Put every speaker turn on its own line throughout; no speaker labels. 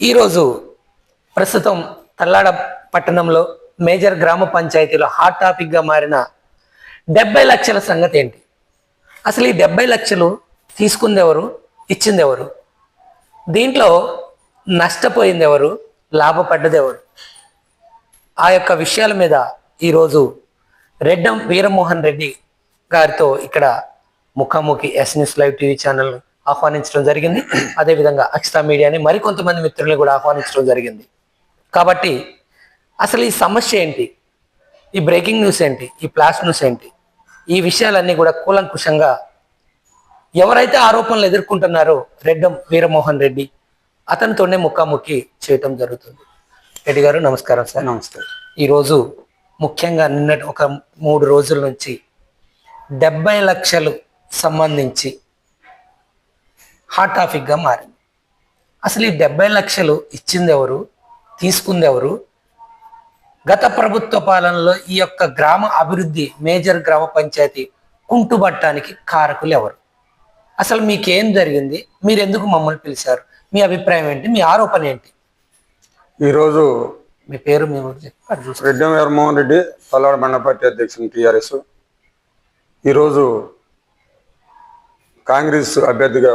ఈరోజు ప్రస్తుతం తల్లాడ పట్టణంలో మేజర్ గ్రామ పంచాయతీలో హాట్ టాపిక్గా మారిన డెబ్బై లక్షల సంగతి ఏంటి? అసలు ఈ డెబ్బై లక్షలు తీసుకుందెవరు? ఇచ్చిందెవరు? ఇచ్చింది ఎవరు దీంట్లో నష్టపోయింది ఎవరు ఆ యొక్క విషయాల మీద ఈరోజు రెడ్డం వీరమోహన్ రెడ్డి గారితో ఇక్కడ ముఖాముఖి S news live TV channel ఆహ్వానించడం జరిగింది. అదేవిధంగా అక్షతా మీడియాని మరికొంతమంది మిత్రుల్ని కూడా ఆహ్వానించడం జరిగింది. కాబట్టి అసలు ఈ సమస్య ఏంటి? ఈ బ్రేకింగ్ న్యూస్ ఏంటి? ఈ ఫ్లాష్ న్యూస్ ఏంటి? ఈ విషయాలన్నీ కూడా కూలంకుషంగా ఎవరైతే ఆరోపణలు ఎదుర్కొంటున్నారో రెడ్డం వీరమోహన్ రెడ్డి అతనితోనే ముఖాముఖి చేయటం జరుగుతుంది. రెడ్డి గారు నమస్కారం సార్.
నమస్తే.
ఈరోజు ముఖ్యంగా నిన్నటి ఒక మూడు రోజుల నుంచి డెబ్బై లక్షలు సంబంధించి హాట్ టాపిక్గా మారింది. అసలు ఈ డెబ్బై లక్షలు ఇచ్చింది ఎవరు? తీసుకుంది ఎవరు? గత ప్రభుత్వ పాలనలో ఈ యొక్క గ్రామ అభివృద్ధి మేజర్ గ్రామ పంచాయతీ కుంటుబట్టానికి కారకులు ఎవరు? అసలు మీకేం జరిగింది? మీరు ఎందుకు మమ్మల్ని పిలిచారు? మీ అభిప్రాయం ఏంటి? మీ ఆరోపణ ఏంటి?
ఈరోజు
మీ పేరు మీ ఊరు చెప్పి అది చూసుకో.
రెడ్డి వీరమోహన్ రెడ్డి పల్లాడ బండపార్టీ అధ్యక్షులు టీఆర్ఎస్. ఈరోజు కాంగ్రెస్ అభ్యర్థిగా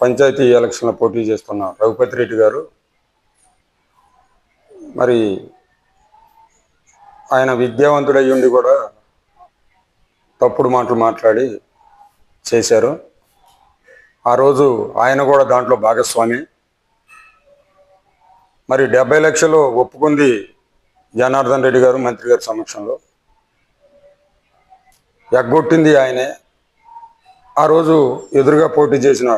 పంచాయతీ ఎలక్షన్లో పోటీ చేస్తున్న రఘుపతి రెడ్డి గారు మరి ఆయన విద్యావంతుడై ఉండి కూడా తప్పుడు మాటలు మాట్లాడి చేశారు. ఆ రోజు ఆయన కూడా దాంట్లో భాగస్వామి. మరి డెబ్బై లక్షలు ఒప్పుకుంది జనార్దన్ రెడ్డి గారు మంత్రి గారి సమక్షంలో. ఎగ్గొట్టింది ఆయనే. ఆ రోజు ఎదురుగా పోటీ చేసిన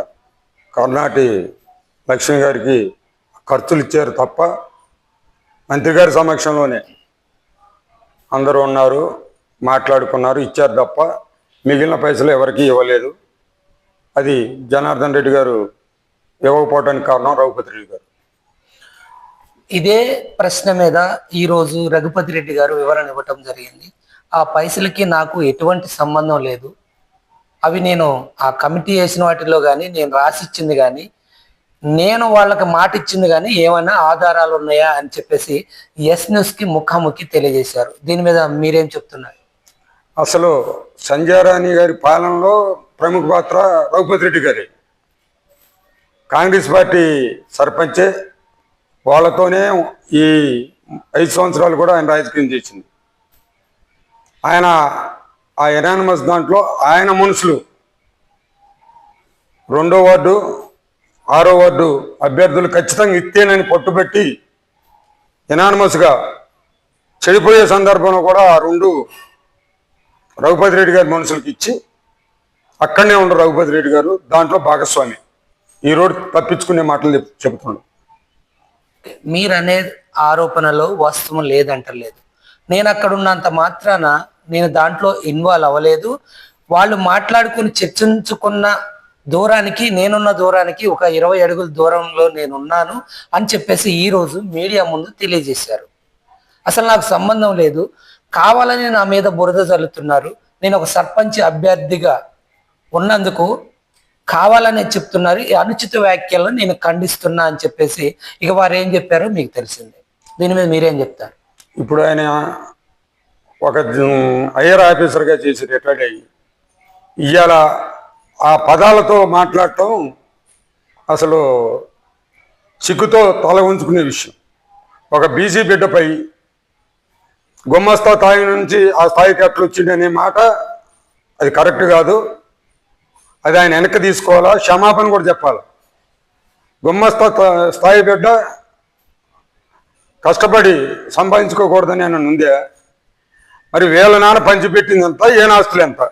కర్ణాటి లక్ష్మి గారికి ఖర్చులు ఇచ్చారు తప్ప మంత్రి గారి సమక్షంలోనే అందరూ ఉన్నారు మాట్లాడుకున్నారు ఇచ్చారు తప్ప మిగిలిన పైసలు ఎవరికీ ఇవ్వలేదు. అది జనార్దన్ రెడ్డి గారు ఇవ్వకపోవడానికి కారణం రఘుపతి రెడ్డి గారు.
ఇదే ప్రశ్న మీద ఈరోజు రఘుపతి రెడ్డి గారు వివరణ ఇవ్వటం జరిగింది. ఆ పైసలకి నాకు ఎటువంటి సంబంధం లేదు. అవి నేను ఆ కమిటీ వేసిన వాటిలో కానీ నేను రాసిచ్చింది కానీ నేను వాళ్ళకి మాట ఇచ్చింది కానీ ఏమైనా ఆధారాలు ఉన్నాయా అని చెప్పేసి ఎస్ న్యూస్కి ముఖాముఖి తెలియజేశారు. దీని మీద మీరేం చెప్తున్నారు?
అసలు సంజయ్ రాణి గారి పాలనలో ప్రముఖ పాత్ర రఘుపతి రెడ్డి గారి. కాంగ్రెస్ పార్టీ సర్పంచే వాళ్ళతోనే ఈ ఐదు సంవత్సరాలు కూడా ఆయన రాజకీయం చేసింది. ఆయన ఆ ఎనానిమస్ దాంట్లో ఆయన మనుషులు రెండో వార్డు ఆరో వార్డు అభ్యర్థులు ఖచ్చితంగా ఇత్తేనని పట్టుబెట్టి ఎనానిమస్గా చెడిపోయే సందర్భంలో కూడా ఆ రెండు రఘుపతి రెడ్డి గారి మనుషులకి ఇచ్చి అక్కడనే ఉండరు రఘుపతి రెడ్డి గారు దాంట్లో భాగస్వామి. ఈ రోడ్ తప్పించుకునే మాటలు చెబుతున్నాడు
మీరు ఆరోపణలో వాస్తవం లేదంటలేదు. నేను అక్కడ ఉన్నంత మాత్రాన నేను దాంట్లో ఇన్వాల్వ్ అవ్వలేదు. వాళ్ళు మాట్లాడుకుని చర్చించుకున్న దూరానికి నేనున్న దూరానికి ఒక ఇరవై అడుగుల దూరంలో నేను ఉన్నాను అని చెప్పేసి ఈ రోజు మీడియా ముందు తెలియజేశారు. అసలు నాకు సంబంధం లేదు. కావాలని నా మీద బురద చల్లుతున్నారు నేను ఒక సర్పంచ్ అభ్యర్థిగా ఉన్నందుకు కావాలనే చెప్తున్నారు. ఈ అనుచిత వ్యాఖ్యలను నేను ఖండిస్తున్నా అని చెప్పేసి ఇక వారు ఏం చెప్పారో మీకు తెలిసిందే. దీని మీద మీరేం చెప్తారు?
ఇప్పుడు ఆయన ఒక ఐఆర్ ఆఫీసర్గా చేసి రిటైర్డ్ అయ్యి ఇవాళ ఆ పదాలతో మాట్లాడటం అసలు సిగ్గుతో తల ఉంచుకునే విషయం. ఒక బీసీ బిడ్డపై గుమ్మస్తా స్థాయి నుంచి ఆ స్థాయికి ఎట్లా వచ్చిందనే మాట అది కరెక్ట్ కాదు. అది ఆయన వెనక్కి తీసుకోవాలా? క్షమాపణ కూడా చెప్పాలి. గుమ్మస్తా స్థాయి బిడ్డ కష్టపడి సంపాదించుకోకూడదని ఆయన ఉందే మరి వేల నాన్న పంచిపెట్టింది ఎంత ఏనాస్తులు ఆస్తులు ఎంత?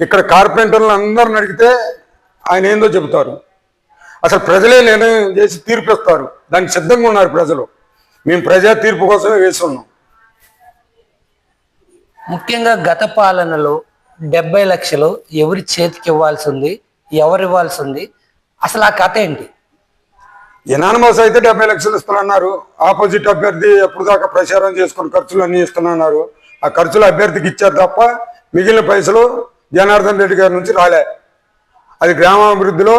ఇక్కడ కార్పెంటర్లు అందరిని అడిగితే ఆయన ఏందో చెబుతారు. అసలు ప్రజలే నిర్ణయం చేసి తీర్పిస్తారు దానికి సిద్ధంగా ఉన్నారు ప్రజలు. మేము ప్రజా తీర్పు కోసమే వేస్తున్నాం
ముఖ్యంగా గత పాలనలో డెబ్బై లక్షలు ఎవరి చేతికి ఇవ్వాల్సి ఉంది ఎవరు ఇవ్వాల్సి ఉంది? అసలు ఆ కథ ఏంటి?
ఎనానమస్ అయితే డెబ్బై లక్షలు ఇస్తున్నారు ఆపోజిట్ అభ్యర్థి ఎప్పుడు దాకా ప్రచారం చేసుకుని ఖర్చులు అన్ని ఇస్తున్నారు ఆ ఖర్చులు అభ్యర్థికి ఇచ్చారు తప్ప మిగిలిన పైసలు జనార్దన్ రెడ్డి గారి నుంచి రాలే. అది గ్రామాభివృద్ధిలో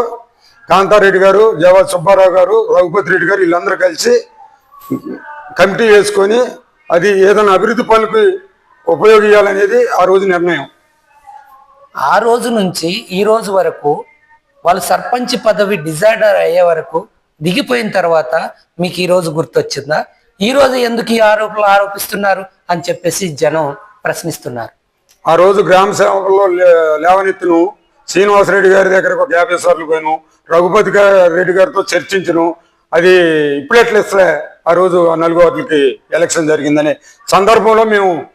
కాంతారెడ్డి గారు జవాద్ సుబ్బారావు గారు రఘుపతి రెడ్డి గారు వీళ్ళందరూ కలిసి కమిటీ వేసుకొని అది ఏదైనా అభివృద్ధి పనులకి ఉపయోగించాలనేది ఆ రోజు నిర్ణయం.
ఆ రోజు నుంచి ఈ రోజు వరకు వాళ్ళు సర్పంచ్ పదవి డిజైడర్ అయ్యే వరకు దిగిపోయిన తర్వాత మీకు ఈ రోజు గుర్తొచ్చిందా? ఈ రోజు ఎందుకు ఈ ఆరోపణలు ఆరోపిస్తున్నారు అని చెప్పేసి జనం ప్రశ్నిస్తున్నారు.
ఆ రోజు గ్రామ సేవకుల్లో లే- లేవనెత్తును శ్రీనివాసరెడ్డి గారి దగ్గరకు ఒక యాభై సార్లు పోయాను. రఘుపతి రెడ్డి గారితో చర్చించను. అది ఇప్పుడెట్లేస్తే ఆ రోజు ఆ నలుగు ఎలక్షన్ జరిగిందనే. సందర్భంలో మేము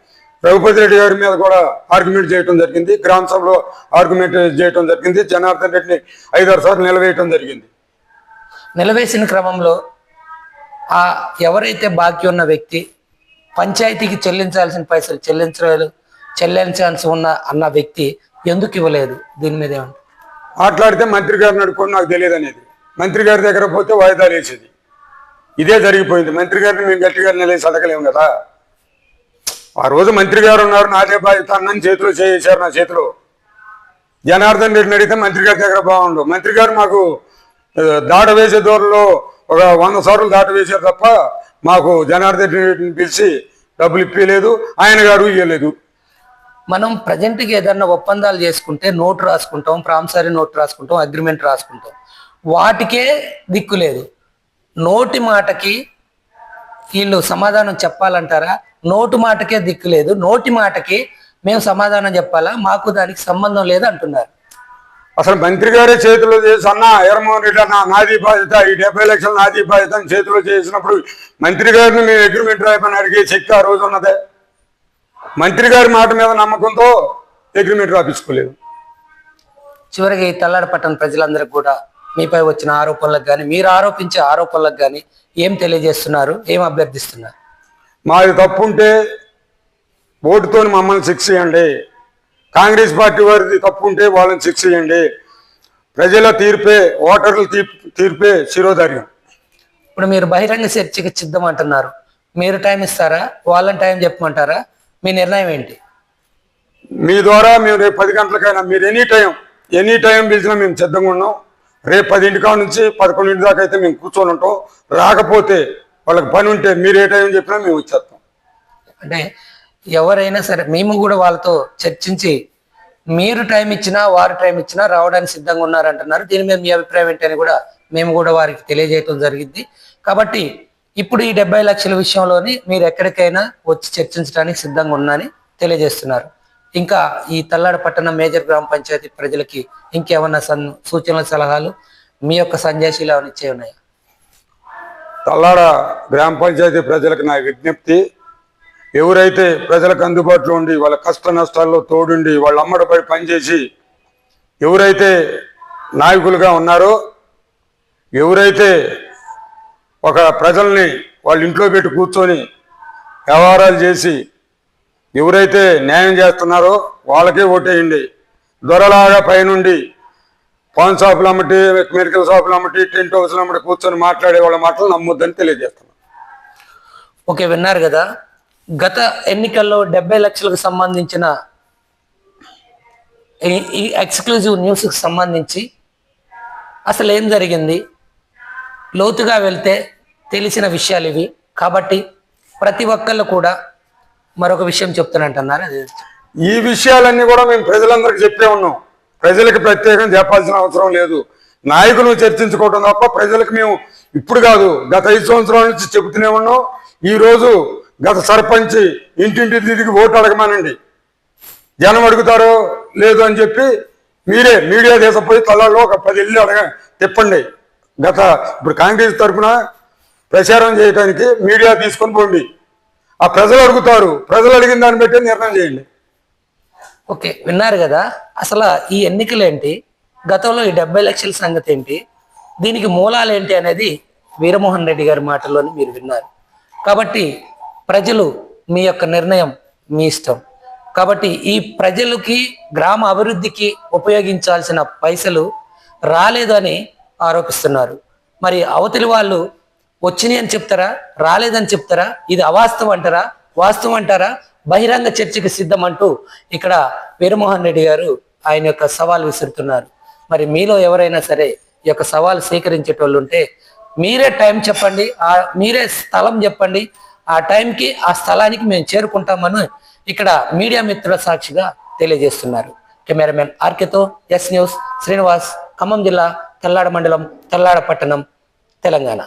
రఘుపతి రెడ్డి గారి మీద కూడా ఆర్గ్యుమెంట్ చేయడం జరిగింది. గ్రామ సభలో ఆర్గ్యుమెంట్ చేయడం జరిగింది. జనార్దన్ రెడ్డిని ఐదారు సార్లు నిలవేయటం జరిగింది.
నిలవేసిన క్రమంలో ఆ ఎవరైతే బాకీ ఉన్న వ్యక్తి పంచాయతీకి చెల్లించాల్సిన పైసలు చెల్లించలేదు చెల్లించాల్సి ఉన్న అన్న వ్యక్తి ఎందుకు ఇవ్వలేదు? దీని మీద ఏమంటారు?
మాట్లాడితే మంత్రి గారిని అడుక్కొని నాకు తెలియదు అనేది. మంత్రి గారి దగ్గర పోతే వాయిదాలు వేసేది. ఇదే జరిగిపోయింది. మంత్రి గారిని మేము గట్టిగా నిలేసి అడగలేము కదా. ఆ రోజు మంత్రి గారు ఉన్నారు నాదే బాధ్యత అన్నని చేతిలో చేశారు నా చేతిలో. జనార్దన్ రెడ్డిని అడిగితే మంత్రి గారి దగ్గర బాగుండు. మంత్రి గారు మాకు దాట వేసే దూరంలో ఒక వంద సార్లు దాట వేశారు తప్ప మాకు జనార్దన్ రెడ్డిని పిలిచి డబ్బులు ఇప్పలేదు ఆయన గారు ఇవ్వలేదు
మనం ప్రజెంట్గా ఏదన్నా ఒప్పందాలు చేసుకుంటే నోట్ రాసుకుంటాం ప్రామిసరీ నోట్ రాసుకుంటాం అగ్రిమెంట్ రాసుకుంటాం. వాటికే దిక్కు లేదు. నోటి మాటకి వీళ్ళు సమాధానం చెప్పాలంటారా? నోటు మాటకే దిక్కు లేదు. నోటి మాటకి మేము సమాధానం చెప్పాలా? మాకు దానికి సంబంధం లేదు అంటున్నారు.
అసలు మంత్రి గారే చేతిలో చేసి అన్న ఎర్రమోహన్ రెడ్డి అన్న నాది బాధ్యత ఈ డెబ్బై లక్షలు నాది బాధ్యత అని చేతిలో చేసినప్పుడు మంత్రి గారిని మేము అగ్రిమెంట్ రాయమని అడిగే శక్తి ఆ రోజు ఉన్నదే. మంత్రి గారి మాట మీద నమ్మకంతో అగ్రిమెంట్ రాపించుకోలేదు.
చివరికి ఈ తల్లాడ పట్టణ ప్రజలందరికీ కూడా మీపై వచ్చిన ఆరోపణలకు కానీ మీరు ఆరోపించే ఆరోపణలకు కానీ ఏం తెలియజేస్తున్నారు? ఏం అభ్యర్థిస్తున్నారు?
మాది తప్పు ఉంటే ఓటుతో మమ్మల్ని శిక్ష చేయండి కాంగ్రెస్ పార్టీ వారిది తప్పు ఉంటే వాళ్ళని శిక్ష చేయండి. ప్రజల తీర్పే ఓటర్ల తీర్పు తీర్పే శిరోధార్యం.
ఇప్పుడు మీరు బహిరంగ చర్చకి సిద్ధం అంటున్నారు మీరు టైం ఇస్తారా? వాళ్ళని టైం చెప్పమంటారా? మీ నిర్ణయం ఏంటి?
మీ ద్వారా మేము రేపు పది గంటలకైనా మీరు ఎనీ టైం ఎనీ టైం పిలిచినా మేము సిద్ధంగా ఉన్నాం. రేపు పదింటి కాడ నుంచి పదకొండింటి దాకా అయితే మేము కూర్చొని ఉంటాం. రాకపోతే వాళ్ళకి పని ఉంటే మీరు ఏ టైం చెప్పినా మేము వచ్చేస్తాం.
అంటే ఎవరైనా సరే మేము కూడా వాళ్ళతో చర్చించి మీరు టైం ఇచ్చినా వారు టైం ఇచ్చినా రావడానికి సిద్ధంగా ఉన్నారంటున్నారు. దీని మీద మీ అభిప్రాయం ఏంటని కూడా మేము కూడా వారికి తెలియజేయటం జరిగింది. కాబట్టి ఇప్పుడు ఈ డెబ్బై లక్షల విషయంలోని మీరు ఎక్కడికైనా వచ్చి చర్చించడానికి సిద్ధంగా ఉన్నారని తెలియజేస్తున్నారు. ఇంకా ఈ తల్లాడ పట్టణం మేజర్ గ్రామ పంచాయతీ ప్రజలకి ఇంకేమన్నా సన్ సూచనలు సలహాలు మీ యొక్క సందేశాలు ఏమైనా ఇచ్చే ఉన్నాయా?
తల్లాడ గ్రామ పంచాయతీ ప్రజలకు నా విజ్ఞప్తి ఎవరైతే ప్రజలకు అందుబాటులో ఉండి వాళ్ళ కష్ట నష్టాల్లో తోడుండి వాళ్ళ అమ్మడిపై పనిచేసి ఎవరైతే నాయకులుగా ఉన్నారో ఎవరైతే ఒక ప్రజల్ని వాళ్ళ ఇంట్లో పెట్టి కూర్చొని వ్యవహారాలు చేసి ఎవరైతే న్యాయం చేస్తున్నారో వాళ్ళకే ఓటేయండి. దొరలాగా పైనుండి పాన్ షాపులు అమ్మటి మెడికల్ షాపులు అమ్మటి టెంట్ హౌస్లు అమ్మటి కూర్చొని మాట్లాడే వాళ్ళ మాటలు నమ్మొద్దని తెలియజేస్తున్నాను.
ఓకే విన్నారు కదా. గత ఎన్నికల్లో డెబ్బై లక్షలకు సంబంధించిన ఈ- ఈ ఎక్స్క్లూజివ్ న్యూస్కి సంబంధించి అసలు ఏం జరిగింది? లోతుగా వెళ్తే తెలిసిన విషయాలు ఇవి. కాబట్టి ప్రతి ఒక్కళ్ళు కూడా మరొక విషయం చెప్తానంటున్నారు అది.
ఈ విషయాలన్నీ కూడా మేము ప్రజలందరికీ చెప్పే ఉన్నాం. ప్రజలకు ప్రత్యేకం చెప్పాల్సిన అవసరం లేదు. నాయకులు చర్చించుకోవడం తప్ప ప్రజలకు మేము ఇప్పుడు కాదు గత ఐదు సంవత్సరాల నుంచి చెబుతూనే ఉన్నాం. ఈరోజు గత సర్పంచ్ ఇంటింటి తిరిగి ఓటు అడగమానండి. జనం అడుగుతారో లేదు అని చెప్పి మీరే మీడియా దేశపోయి తలలో ఒక పది ఇల్లు అడగ తిప్పండి. గత ఇప్పుడు కాంగ్రెస్ తరఫున ప్రచారం చేయడానికి మీడియా తీసుకొని పోండి. ఆ ప్రజలు అడుగుతారు. ప్రజలు అడిగిన దాన్ని బట్టి నిర్ణయం చేయండి.
ఓకే విన్నారు కదా. అసలు ఈ ఎన్నికలు ఏంటి గతంలో ఈ డెబ్బై లక్షల సంగతి ఏంటి? దీనికి మూలాలు ఏంటి అనేది వీరమోహన్ రెడ్డి గారి మాటల్లోని మీరు విన్నారు. కాబట్టి ప్రజలు మీ యొక్క నిర్ణయం మీ ఇష్టం. కాబట్టి ఈ ప్రజలకి గ్రామ అభివృద్ధికి ఉపయోగించాల్సిన పైసలు రాలేదని ఆరోపిస్తున్నారు. మరి అవతలి వాళ్ళు వచ్చినాయి అని చెప్తారా? రాలేదని చెప్తారా? ఇది అవాస్తవం అంటారా? వాస్తవం అంటారా? బహిరంగ చర్చకు సిద్ధం అంటూ ఇక్కడ వీరమోహన్ రెడ్డి గారు ఆయన యొక్క సవాల్ విసురుతున్నారు. మరి మీలో ఎవరైనా సరే ఈ యొక్క సవాల్ స్వీకరించేటోళ్ళు ఉంటే మీరే టైం చెప్పండి మీరే స్థలం చెప్పండి ఆ టైంకి ఆ స్థలానికి మేము చేరుకుంటామని ఇక్కడ మీడియా మిత్రుల సాక్షిగా తెలియజేస్తున్నారు. కెమెరామెన్ ఆర్కేతో ఎస్ న్యూస్ శ్రీనివాస్ ఖమ్మం జిల్లా తెల్లాడ మండలం తెల్లాడ పట్టణం తెలంగాణ.